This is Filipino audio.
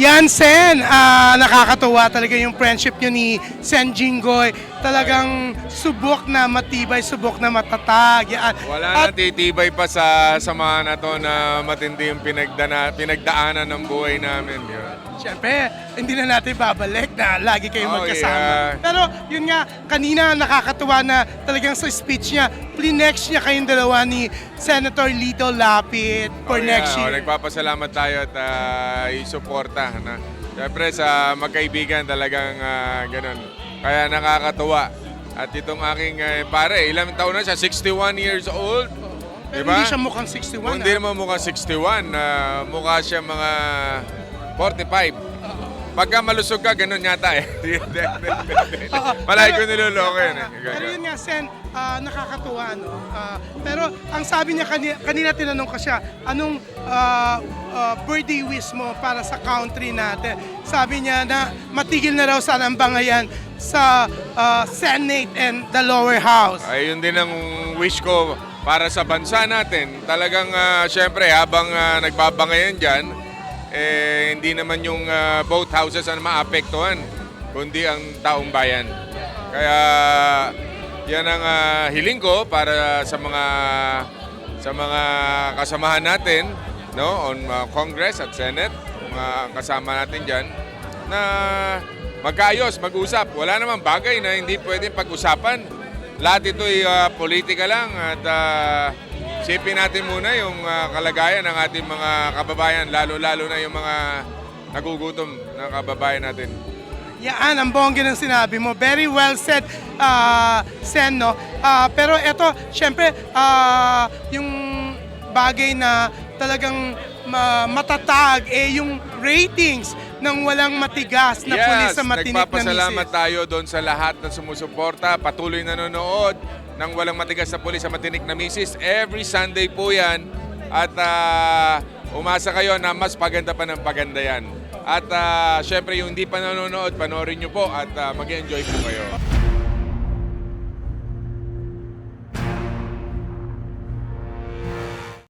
Yan, Sen. Ah, nakakatuwa talaga yung friendship nyo ni Sen Jinggoy. Talagang subok na matibay, subok na matatag. Yan. Wala At na titibay pa sa samahan na to na matindi yung pinagdana, pinagdaanan ng buhay namin. Yun. syempre, hindi na natin babalik na lagi kayong Oh, magkasama. yeah. Pero yun nga, kanina nakakatuwa na talagang sa speech niya, plinex niya kayong dalawa ni Senator Lito Lapid for Oh, next yeah. Oh, year. nagpapasalamat tayo at ah, isuporta. Na. Siyempre sa magkaibigan talagang ah, ganun. Kaya nakakatuwa. At itong aking eh, pare, ilang taon na siya? 61 years old. Pero Diba? hindi siya mukhang 61. Hindi ah. naman mukha 61. ah, mukha siya mga 45. Pagka malusog ka, ganun yata eh. Palagi ko niloloko yun eh. Pero yun nga, Sen, ah, nakakatuwa, no? Ah, pero ang sabi niya, kanina, kanina tinanong ka siya, anong ah, ah, birthday wish mo para sa country natin? Sabi niya na matigil na raw sana ang bangayan sa ah, Senate and the lower house. Ayun din ang wish ko para sa bansa natin. Talagang ah, syempre habang uh, nagbabangayan dyan, eh, hindi naman yung ah, boat houses ang maapektuhan, kundi ang taong bayan. Kaya yan ang ah, hiling ko para sa mga sa mga kasamahan natin no on ah, Congress at Senate, mga kasama natin diyan na magkaayos, mag-usap. Wala namang bagay na hindi pwedeng pag-usapan. Lahat ito ay ah, politika lang at uh, natin muna yung ah, kalagayan ng ating mga kababayan, lalo-lalo na yung mga nagugutom na kababayan natin. Yan, ang bongga ng sinabi mo. Very well said, ah, Sen, no? Ah, pero eto, syempre, ah, yung bagay na talagang ma- matatag, eh, yung ratings ng walang matigas na pulis sa matinik na nagpapasalamat misis. tayo doon sa lahat na sumusuporta, patuloy nanonood ng walang matigas na pulis sa matinik na misis. Every Sunday po yan. At ah, umasa kayo na mas paganda pa ng paganda yan. At ah, syempre yung hindi pa nanonood, panoorin nyo po at ah, mag-enjoy po kayo.